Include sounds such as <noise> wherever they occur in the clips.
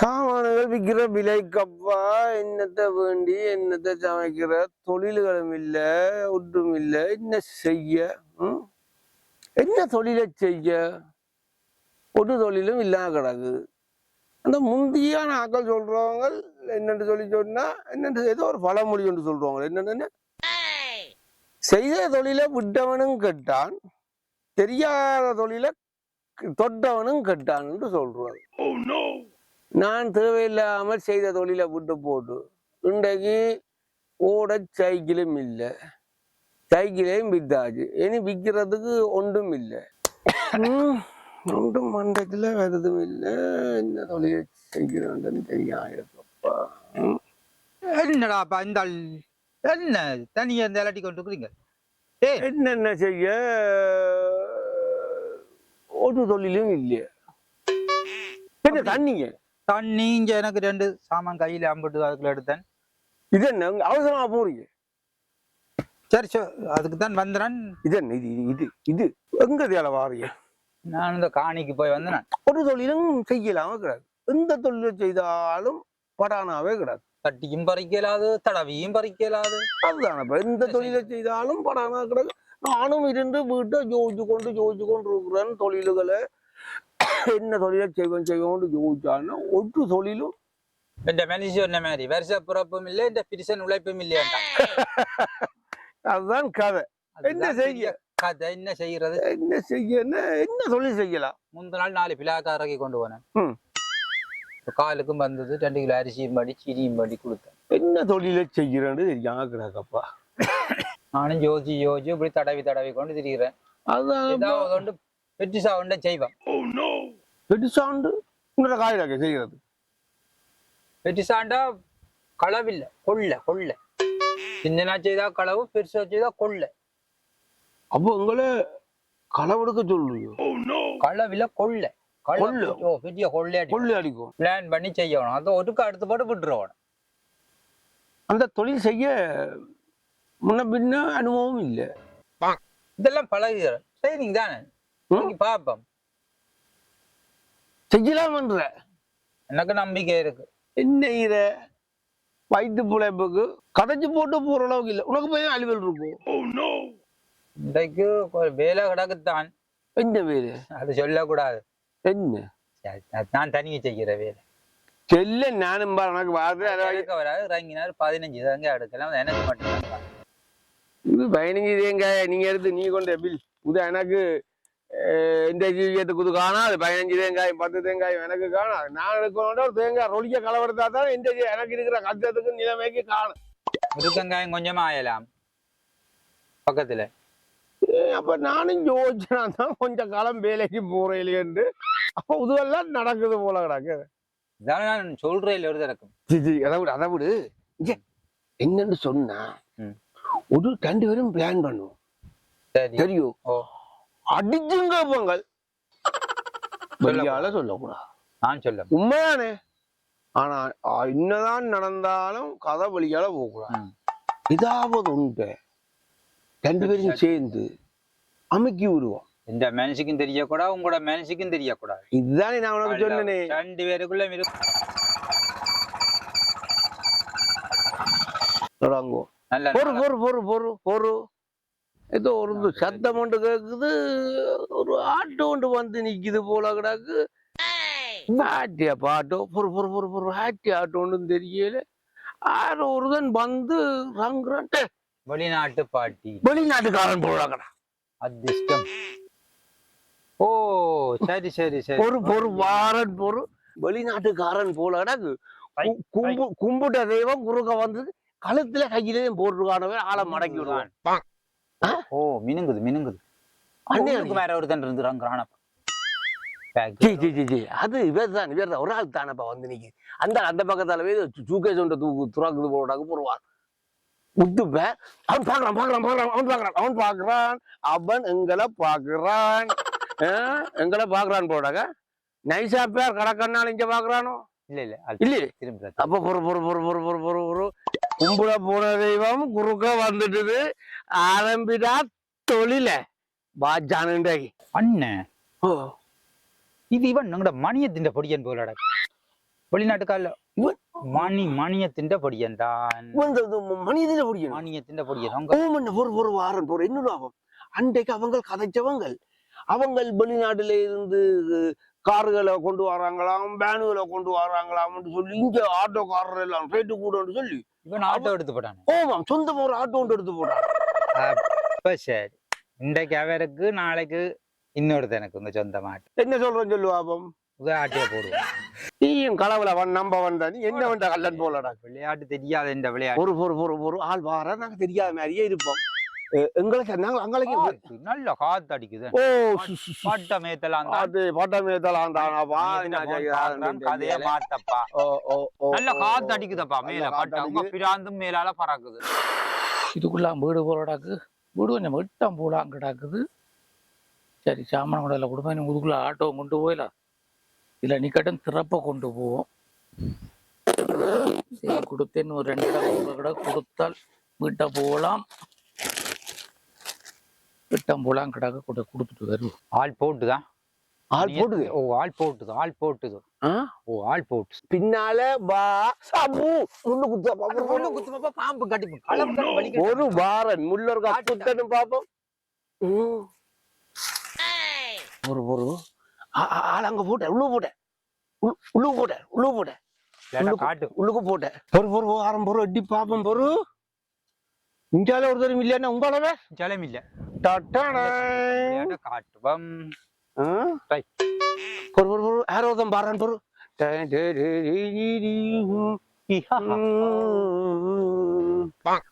சாமான்கள் விற்கிற விலைக்கப்பா. என்னத்தை வேண்டி என்னத்தை சமைக்கிற? தொழில்களும் இல்லை ஒன்றும் இல்லை. என்ன செய்ய? ம்? என்ன தொழிலை செய்ய? ஒரு தொழிலும் இல்லாத கிடக்கு. அந்த முந்தியான ஆக்கள் சொல்றவங்க என்னென்று சொல்லி சொன்னா என்னென்று ஏதோ ஒரு பழமொழி என்று சொல்றவங்க. என்னென்ன செய்த தொழிலை விட்டவனும் கெட்டான் தெரியாத தொழிலை தொட்டவனும் கெட்டான் என்று சொல்றாரு. Oh, நான் தேவையில்லாமல் செய்த தொழிலை விட்டு போட்டு இன்றைக்கு ஓட சைக்கிளும் இல்லை. சைக்கிளையும் வித்தாச்சு. இனி விற்கிறதுக்கு ஒன்றும் இல்லை. ஒன்றும் மண்டத்தில் வருதும் இல்லை. என்ன தொழிலை செய்கிறோன்னு தெரியாப்பா என்னடாப்பா இந்த என்ன தனியா இந்த இல்லாட்டி கொண்டு இருக்கிறீங்க ஏ என்னென்ன செய்ய? ஒரு தொழிலும் இல்லையே. என்ன தண்ணிங்க தண்ணி இங்க எனக்கு ரெண்டு. சாமான் கையில அம்பிட்டு அதுக்குள்ள எடுத்தேன். இது என்ன? அவசரமா போறீங்க. சரி அதுக்கு தான் வந்தேன். இது என்ன? இது இது இது எங்க தேல வாரிய? நான் இந்த காணிக்கு போய் வந்தேன். ஒரு தொழிலும் செய்யலாம கிடையாது. எந்த தொழிலை செய்தாலும் படானாவே கிடையாது. தட்டியும் பறிக்கலாது தடவியும் பறிக்கலாது. அதுதான் இப்ப. எந்த தொழிலை செய்தாலும் படானா கிடையாது. நானும் இருந்து வீட்டை யோசிச்சு கொண்டு யோசிச்சு கொண்டு இருக்கிறேன் தொழில்களை. என்ன தொழிலை செய்வோம் செய்வோம்னு யோசிச்சாலும் ஒரு தொழிலும் என்ற மனுஷன் என்ன மாதிரி? வருஷ பிறப்பும் இல்லை இந்த பிரிசன் உழைப்பும் இல்லையாண்டா? <laughs> அதுதான் கதை. என்ன செய்ய? கதை என்ன செய்யறது? என்ன செய்ய? என்ன தொழில் செய்யலாம்? முந்த நாள் நாலு பிளாக்கா இறக்கி கொண்டு போனேன். காலுக்கும் வந்தது ரெண்டு கிலோ அரிசியும் படி சீனியும் படி கொடுத்தேன். என்ன தொழிலை செய்கிறேன்னு தெரியாம கிடக்கப்பா நானும் யோசிச்சு யோசிச்சு இப்படி தடவி தடவி கொண்டு திரிகிறேன். அதுதான் ஏதாவது ஒன்று பெட்டிசா செய்வேன் பெருசாண்டு இன்னொரு காயிலாக்க செய்கிறது. பெட்டிசாண்டா களவில்லை கொள்ள கொள்ள சின்னனா செய்தா களவு பெருசா செய்தா கொள்ள அப்போ உங்களை களவெடுக்க சொல்லுங்க. களவில கொள்ள கொள்ளை. ஓ பெரிய கொள்ளையடி கொள்ளி அடிக்கும். பிளான் பண்ணி செய்யணும் அதை ஒட்டுக்கு அடுத்து போட்டு விட்டுருவோம் அந்த தொழில் செய்ய முன்ன பின்ன அனுபவம் இல்லை. இதெல்லாம் பழகுகிற ட்ரைனிங் தானே? ம். வாங்கி பார்ப்போம் செய்யலாமன்ற எனக்கு நம்பிக்கை இருக்கு. என்ன இத வயிற்று பிழைப்புக்கு கதைச்சு போட்டு போற அளவுக்கு இல்லை. உனக்கு போய் அலுவல் இருக்கும் இன்றைக்கு ஒரு வேலை கிடக்குத்தான். என்ன வேறு அது சொல்லக்கூடாது. என்ன? நான் தனியே செய்கிற வேலை. செல்ல நானும் எனக்கு வாரு எடுக்க வராது. இறங்கினார் பதினஞ்சு தாங்க எடுக்கலாம். அது எனக்கு மட்டும் இது பதினஞ்சு தேங்காய் நீங்க எடுத்து நீ கொண்ட பில். இது எனக்கு இந்த ஜீவியத்துக்கு இது காணாது பதினஞ்சு தேங்காய் பத்து தேங்காய் எனக்கு காணாது நான் எடுக்கணும்னா ஒரு தேங்காய் ரொலிக்க கலவரத்தா தான் ஜீ- எனக்கு இருக்கிற கஷ்டத்துக்கு நிலைமைக்கு காணும் முருக்கங்காயம் கொஞ்சமா ஆயலாம் பக்கத்துல அப்ப நானும் யோசிச்சா தான் கொஞ்சம் காலம் வேலைக்கு போறேன் அப்ப இதுவெல்லாம் நடக்குது போல கிடக்கு இதான் நான் சொல்றேன் ஒரு சி, அதை விடு அதை விடு என்னன்னு சொன்னா. ஒரு ரெண்டு பேரும் பிளான் பண்ணுவோம் சரி தெரியும் ஓ அடிச்சுங்க பொங்கல். <laughs> வெளியால சொல்லக்கூடாது. நான் சொல்ல உண்மைதானே? ஆனா என்னதான் நடந்தாலும் கதை வெளியால போகக்கூடாது. ம். இதாவது உண்டு ரெண்டு பேரும் சேர்ந்து அமைக்கி விடுவோம். இந்த மனுஷிக்கும் தெரியக்கூடாது உங்களோட மனுஷிக்கும் தெரியக்கூடாது. இதுதானே நான் உனக்கு சொன்னேனே. ரெண்டு பேருக்குள்ள தொடங்குவோம். பொறு பொறு பொறு பொறு பொறு. ஏதோ ஒரு சத்தம் ஒன்று கேக்குது ஒரு ஆட்டோ ஒன்று வந்து நிக்குது போல கிடக்கு. ஆட்டியா பாட்டோ பொறு பொறு பொறு பொறு ஆட்டி ஆட்டோ ஒன்றும் தெரியல. ஆரோ ஒருதன் வந்து ரங்குறான். டே, வெளிநாட்டு பாட்டி. வெளிநாட்டுக்காரன் போல கடா அதிர்ஷ்டம். ஓ சரி சரி சரி. பொறு பொறு வாரன் பொறு வெளிநாட்டுக்காரன் போல கிடக்கு. கு- கும்பு கும்பிட்ட தெய்வம் குறுக்க வந்து கழுத்துல கையிலேயும் போட்டுருக்கானவே ஆளை மடக்கி விடுவான். ஓ மினுங்குது மினுங்குது. அண்ணே, அண்ணுக்கு வேற ஒருத்தன் இருந்துறான் ஜி ஜி ஜி ஜி. அது இவர் தான் இவர் தான். ஒரு ஆள் தானப்பா வந்து நிக்கு அந்த அந்த பக்கத்தால போய் சூக்கேஸ் ஒன்று தூக்கு துறாக்குது போடாக்கு போடுவான். முத்துப்ப அவன் பாக்குறான் பாக்குறான் பாக்குறான் அவன் பாக்குறான் அவன் பாக்குறான் அவன் எங்களை பாக்குறான் எங்களை பாக்குறான் போடாக்க நைசா பேர் கடக்கண்ணால் இங்க பாக்குறானோ இல்ல இல்ல. இல்லையே. திரும்ப அப்ப பொறு பொறு கும்பிட போன தெய்வம் குறுக்க வந்துட்டுது. ஆரம்பிடா தொழில. பாஜானுண்டாகி அண்ணன் ஓ. இது இவன் மணிய மணியத்தின் பொடியன் போலடா வெளிநாட்டுக்கால இவன் மணி மணியத்தின் பொடியன் தான். மணியத்தின் பொடியன் மணியத்தின் பொடியன் ஒரு ஒரு வாரம் போற இன்னொரு ஆகும் அன்றைக்கு அவங்க கதைச்சவங்கள். அவங்கள் வெளிநாட்டுல இருந்து கார்களை கொண்டு வராங்களாம் வேனுகளை கொண்டு வராங்களாம்னு சொல்லி இங்க ஆட்டோக்காரர் எல்லாம் ரேட்டு கூடன்னு சொல்லி இவன் ஆட்டோ எடுத்து போட்டானு. ஓமாம் சொந்தமா ஒரு ஆட்டோ ஒன்று எடுத்து அப்ப சரி. இன்றைக்கு அவருக்கு நாளைக்கு இன்னொருத்தனுக்கு உங்க சொந்தமா ஆட்டோ என்ன சொல்றேன் சொல்லு பாபம் ஆட்டையை போடுவோம். நீயும் களவுல வன் நம்ப வந்தா நீ என்ன வந்த கல்லன் போலடா. விளையாட்டு தெரியாத இந்த விளையாட்டு. ஒரு ஒரு ஒரு ஒரு ஆள் வார நாங்க தெரியாத மாதிரியே இருப்போம். எங்களுக்கு நாங்க அங்களுக்கு நல்ல காத்து அடிக்குது ஓ. பட்ட மேத்தலாம் அது பட்டமே தலாம் தானாப்பா கதைய மாத்தப்பா ஓ ஓ ஓ நல்ல காத்து. அடிக்குதப்பா மேல. பட்ட அடிக்குது. பிராந்தும் மேலால பறக்குது. இதுக்குள்ளாம் வீடு போலடாக்கு. வீடு கொஞ்சம் வெட்டம் போலாம் கிடக்குது. சரி சாமான கொண்டதில் கொடுப்பேன். நீ இதுக்குள்ள ஆட்டோ கொண்டு போயிடலாம். இதில் நிக்கட்டும் திறப்பை கொண்டு போவோம். சரி கொடுத்தேன்னு ஒரு ரெண்டு இடம் இடம் கொடுத்தால் வீட்டை போகலாம். விட்டம் போலாம் கிடக்கு கொண்டு கொடுத்துட்டு வருவோம். ஆள் போட்டுதான் ஆள் போடுது? ஓ ஆள் போட்டுது? ஆள் போட்டுது? ஓ ஆள் போட்டு. பின்னால வா. அப்பு முள்ளு குத்து பாம்பு கட்டி ஒரு வாரன் முள்ளொரு குத்தனும் பாப்போம். ஒரு ஒரு ஆள் அங்க போட்ட உள்ளு போட்ட. உள்- உள்ளு போட்ட உள்ளு போட்ட. காட்டு. உள்ளுக்கு போட்ட. ஒரு ஒரு வாரம் பொறு எட்டி பாப்போம் பொறு. இந்தியால ஒரு தரம் இல்லையா உங்களவே ஜலம் இல்ல. காட்டுவம். பொறு பொறு பொறு. ஆரோதம் பாரான் பொறு.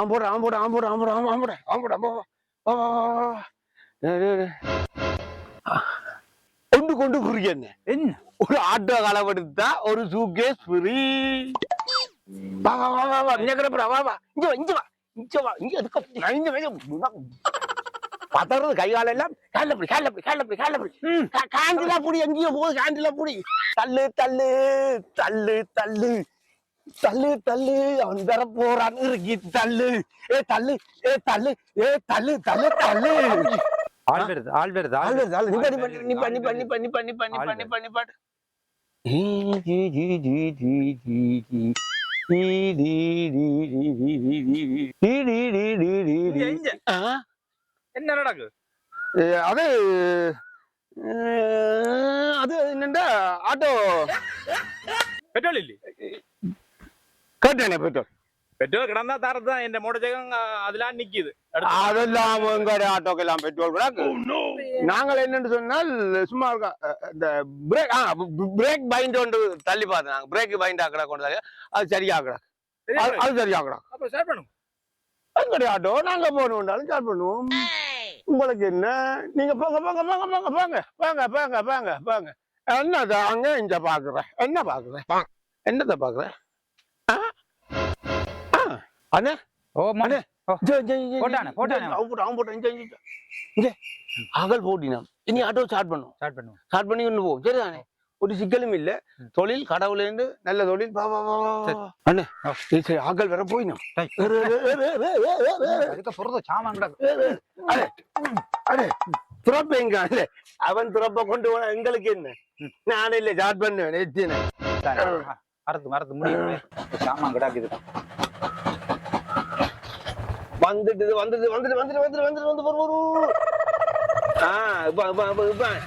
ஆம்போட ஆம்போட ஆம்போட ஆம்போட ஆம்போட ஆம்போட கொண்டு கொண்டு குறுக்கேன் என்ன? ஒரு ஆட்டோ களவெடுத்தா ஒரு சூக்கேஸ் ஃப்ரீ வா வா வா வா வா. இங்க வா இங்க வா. இங்க வா இங்க எதுக்கு பதறது கை கால எல்லாம் கால பிடி கால பிடி கால பிடி கால பிடி காண்டிலா புடி எங்கேயோ போகுது காண்டிலா புடி தள்ளு தள்ளு தள்ளு தள்ளு தள்ளு தள்ளு அவன் வர போறான் இறுக்கி தள்ளு ஏ தள்ளு ஏ தள்ளு ஏ தள்ளு தள்ளு தள்ளு ஆளு, வருது. ஆளு, நீ பண்ணி, பண்ணி, பண்ணி, பண்ணி. பண்ணி, பண்ணி, பண்ணி, பண்ணி, பாட்டு. ஜி, ஜி, ஜி, ஜி, ஜி, ஜி. ஈ, டி, டி, டி, டி, டி, டி, டி. டி, டி, டி, டி, டி, டி. இங்க, இங்க. ஆ? என்ன நடக்கு? அது அது என்னண்டா ஆட்டோ. பெட்ரோல் இல்ல கேட்டேனே பெட்ரோல். பெட்ரோல் கிடந்தா தரதான் என் மோட்டர் அதெல்லாம் நிக்குது. அதெல்லாம் உங்களுடைய ஆட்டோக்கெல்லாம் பெட்ரோல் கூட oh, நாங்கள் என்னன்னு சொன்னால் சும்மா இருக்கா இந்த பிரேக் ஆ பிரேக் பைண்ட் கொண்டு தள்ளி பார்த்தோம் நாங்கள். பிரேக் பைண்ட் ஆக்கடா கொண்டு தள்ளி அது சரியாக்கடா அது சரியாக்கடா அப்போ ஷேர் பண்ணுவோம் எங்களுடைய ஆட்டோ நாங்கள் போகணுன்னாலும் ஷேர் பண்ணுவோம். உங்களுக்கு என்ன? நீங்க போங்க போங்க போங்க போங்க போங்க போங்க போங்க போங்க போங்க. என்னத அங்க இங்க பாக்குற? என்ன பாக்குற? என்னத்த பாக்குற? அண்ணே? ஓ மணி. இங்க, இங்க, இங்க, போட்டானே, இங்க, போட்டானே. அவன். போட்டான், அவன் போட்டான், இங்க, இங்க, இங்க. இங்க, அகல் போட்டினான். இனி ஆட்டோ ஸ்டார்ட் பண்ணும் ஸ்டார்ட் பண்ணுவோம். ஸ்டார்ட் பண்ணி கொண்டு போவோம். சரிதானே? ஒரு சிக்கலும் இல்ல தொழில் கடவுள் கடவுளேண்டு நல்ல தொழில் அண்ணே சரி ஆக்கள் வேற போயிடும் துறப்ப எங்க அவன் துறப்ப கொண்டு போன எங்களுக்கு என்ன நானே இல்ல ஜாட் பண்ணுவேன் எத்தினேன் மறந்து மறந்து முடியும் சாமான் கிடாக்குது வந்துட்டு வந்துட்டு வந்துட்டு வந்துட்டு வந்துட்டு வந்துட்டு வந்து ஆஹ்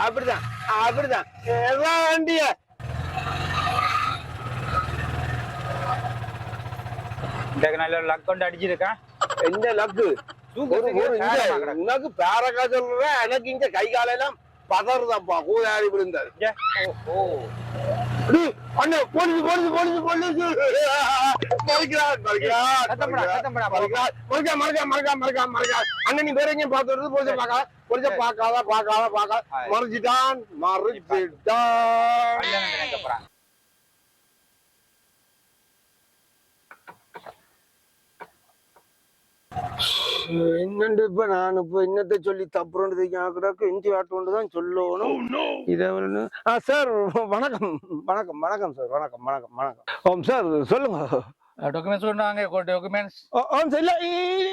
அப்படிதான் அப்படிதான். எல்லாம் வண்டிய. நல்ல லக் கொண்டு அடிச்சிருக்கேன். என்ன லக்கு உனக்கு பேரக்கா எனக்கு இங்க கை காலெல்லாம் பதறுதாப்பா ஓ டேய், அண்ணே போலீஸ் போலீஸ் போலீஸ் போலீஸ். சத்தப்படா, சத்தப்படா, மறிக்கிறார் மறிக்கா மறிக்கா மறிக்கா மறிக்கா அண்ணன் நீ வேற எங்கேயும் பார்த்து வருது போலீஸ் போலீஸ் பார்க்காத பார்க்காத பார்க்காத. நினைக்க போறாங்க என்னண்டு இப்ப நான் இப்ப என்னத்தை சொல்லி தப்புறது கிடக்கு இஞ்சி ஆட்டு தான் சொல்லணும். இதை வந்து ஆ சார் வணக்கம். வணக்கம் வணக்கம் சார். வணக்கம் வணக்கம் வணக்கம். ஓம் சார் சொல்லுங்க. டாக்குமெண்ட்ஸ் கொண்டாங்க டாக்குமெண்ட்ஸ் ஓ, ஓம் சார் இல்ல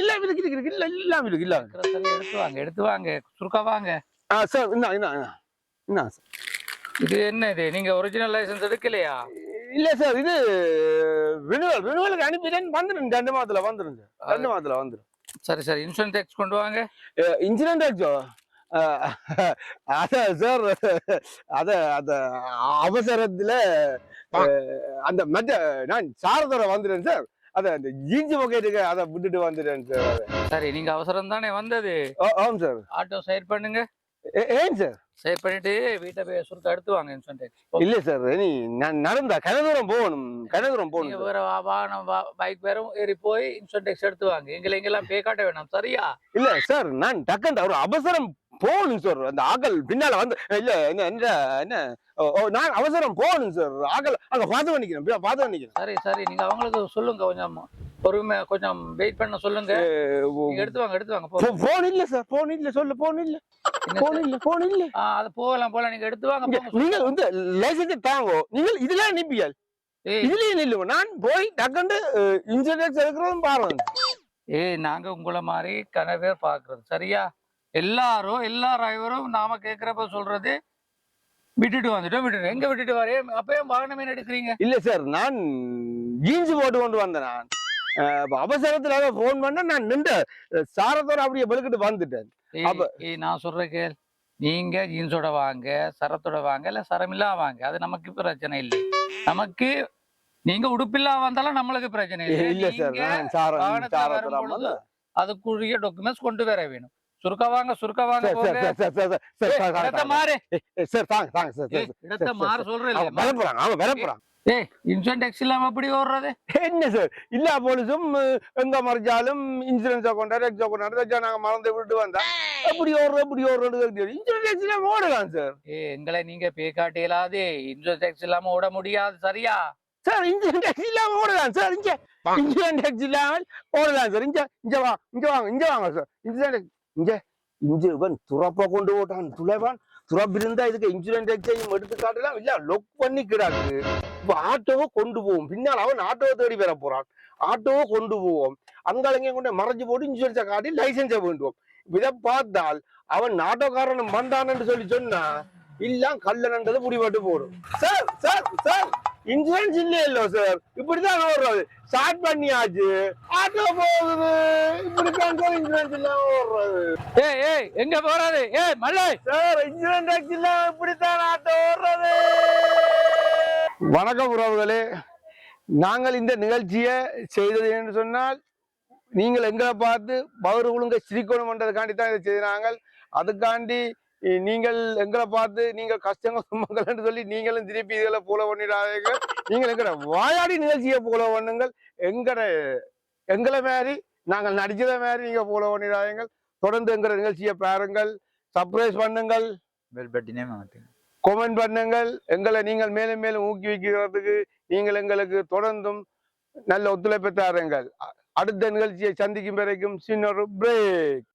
இல்ல இருக்கு இருக்கு இல்ல இல்லாம இருக்கு இல்ல எடுத்து வாங்க எடுத்து வாங்க சுருக்கா வாங்க ஆ சார் என்ன என்ன என்ன சார் இது என்ன இது நீங்க ஒரிஜினல் லைசென்ஸ் எடுக்கலையா இல்ல சார் இது ரினுவல் ரினுவலுக்கு அனுப்பிட்டேன் வந்துடும் ரெண்டு மாதத்துல வந்துடும் ரெண்டு மாதத்துல வந்துடும் சரி சரி இன்சூரன்ஸ் டேக்ஸ் கொண்டு வாங்க இன்சிடென்ட் ஆச்சோ அத சார் அத அந்த அவசரத்துல அந்த மற்ற நான் சாரதோட வந்துட்டேன் சார் அத அந்த ஜீன்ஸ் பாக்கெட்டுக்கு அதை விட்டுட்டு வந்துட்டேன் சார் சரி நீங்க அவசரம் தானே வந்தது? ஆ- ஆமாம் சார் ஆட்டோ சைட் பண்ணுங்க. ஏன் சார்? சைட் பண்ணிட்டு வீட்டை போய் சுருக்க எடுத்து வாங்க இன்சூரன்ஸ் இல்ல சார் நீ நான் நடந்தா கனதூரம் போகணும் கனதூரம் நீங்க போகணும். வேற வாகனம் பைக் வேற ஏறி போய் இன்சூரன்ஸ் எடுத்து வாங்க. எங்களை எங்கெல்லாம் பே காட்ட வேணாம் சரியா? இல்ல சார் நான் டக்குன்னு ஒரு அவசரம் போகணும் சார். அந்த ஆகல் பின்னால வந்து இல்ல என்ன என்ன என்ன? நான் அவசரம் போகணும் சார். ஆகல் அங்க பார்த்து பண்ணிக்கிறேன் பார்த்து பண்ணிக்கிறேன் சரி சரி நீங்க அவங்களுக்கு சொல்லுங்க கொஞ்சம். பொறுமை கொஞ்சம் வெயிட் பண்ண சொல்லுங்க. நீங்க எடுத்து வாங்க எடுத்து வாங்க. போன் இல்ல சார் போன் இல்ல சொல்லு போன் இல்ல. போன் இல்ல போன் இல்ல. ஆ அது போகலாம் போகலாம். நீங்க எடுத்து வாங்க. நீங்கள் வந்து லைசன்ஸ் தாங்கோ. நீங்கள் இதுல நிப்பியல். ஏய். இதுலயே நில்லுங்க. நான் போய் டக்குன்னு இன்சூரன்ஸ் எடுக்கிறதும் பாருங்க. ஏய் நாங்க உங்களை மாதிரி கன பேர் பாக்குறது. சரியா? எல்லாரும் எல்லா டிரைவரும் நாம கேக்குறப்ப சொல்றது விட்டுட்டு வந்துட்டோம் விட்டுட்டு. எங்க விட்டுட்டு வரே அப்பயும் வாகனம் எடுக்கிறீங்க? இல்ல சார் நான் ஜீன்ஸ் போட்டு கொண்டு வந்தேன் நான். அவசரத்துல போன் பண்ண நான் நின்று சாரத்தோட அப்படியே பெருக்கிட்டு வந்துட்டேன். அப்ப- நான் சொல்ற கேள். நீங்க ஜீன்ஸோட வாங்க சரத்தோட வாங்க இல்ல சரமில்லா வாங்க. அது நமக்கு பிரச்சனை இல்லை. நமக்கு நீங்க உடுப்பில்லா வந்தாலும் நம்மளுக்கு பிரச்சனை இல்லை. இல்ல சார் அதுக்குரிய டாக்குமெண்ட்ஸ் கொண்டு வர வேணும். சுருக்க வாங்க சுருக்க வாங்க சார் சார் சார் இடத்த மாறு. தாங்க தாங்க சார் இடத்த மாற. சொல்றேன் அவன் வரப்போறாங்க அவன் வரப்போறாங்க ஏய் இன்சூரன்ஸ் இல்லாம எப்படி ஓடுறது? என்ன சார்? எல்லா போலீஸும் எங்க மறைஞ்சாலும் இன்சூரன்ஸ் கொண்டாரு எக்ஸா கொண்டாரு எக்ஸா நாங்க மறந்து விட்டு வந்தா எப்படி ஓடுறோம் எப்படி ஓடுறது இன்சூரன்ஸ் ஓடலாம் சார். ஏ எங்களை நீங்க பே காட்ட இயலாது இன்சூரன்ஸ் டேக்ஸ் இல்லாம ஓட முடியாது சரியா? சார் இன்சூரன்ஸ் டேக்ஸ் இல்லாம ஓடலாம் சார். இங்க இன்சூரன்ஸ் டேக்ஸ் இல்லாமல் ஓடலாம் சார். இங்க இங்க வா இங்க வாங்க இங்க வாங்க சார். இன்சூரன்ஸ் இங்கே இங்க இவன் துறப்ப கொண்டு போட்டான் துளைவான். துறப்பு இருந்தா இதுக்கு இன்சூரன்ஸ் டேக்ஸையும் எடுத்து காட்டலாம் இல்ல லொக் பண்ணி கிடாக்கு. இப்ப ஆட்டோவை கொண்டு போவோம். பின்னால் அவன் ஆட்டோவை தேடி பெற போறான். ஆட்டோவை கொண்டு போவோம். அங்காலங்க கொண்டு மறைஞ்சு போட்டு இன்சூரன்ஸை காட்டி லைசன்ஸை வேண்டுவோம். இதை பார்த்தால் அவன் ஆட்டோக்காரன் வந்தான்னு சொல்லி சொன்னா இல்ல கல்லனன்றது முடிவாட்டு போடும். Sir sir sir! இன்சூரன்ஸ் இல்லையல்லோ சார். இப்படிதான் ஓடுறது. ஸ்டார்ட் பண்ணியாச்சு. ஆட்டோ போகுது. இப்படித்தான் சார் இன்சூரன்ஸ் இல்லாம ஓடுறது. ஏய் ஏய் எங்க போறது ஏய் மல்லை. சார் இன்சூரன்ஸ் டேக்ஸ் இல்லாம இப்படித்தான் ஆட்டோ ஓடுறது. வணக்கம் உறவுகளே. நாங்கள் இந்த நிகழ்ச்சியை செய்தது என்று சொன்னால் நீங்கள் எங்களை பார்த்து பவர் ஒழுங்க சிரிக்கணும் என்றதுக்காண்டி தான் இதை செய்தாங்க அதுக்காண்டி நீங்கள் எங்களை பார்த்து நீங்கள் கஷ்டங்கள் என்று சொல்லி நீங்களும் திருப்பி இதில் போல பண்ணிடாதீங்க நீங்கள் எங்கட வாயாடி நிகழ்ச்சியை போல பண்ணுங்கள். எங்கட எங்களை மாதிரி நாங்கள் நடிச்சத மாதிரி நீங்க போல பண்ணிடாதீங்க தொடர்ந்து எங்கிற நிகழ்ச்சியை பாருங்கள். சர்ப்ரைஸ் பண்ணுங்கள். பெல் பட்டினே கமெண்ட் பண்ணுங்கள். எங்களை நீங்கள் மேலும் மேலும் ஊக்குவிக்கிறதுக்கு நீங்கள் எங்களுக்கு தொடர்ந்தும் நல்ல ஒத்துழைப்பு தாருங்கள். அடுத்த நிகழ்ச்சியை சந்திக்கும் வரைக்கும் சின்ன ஒரு பிரேக்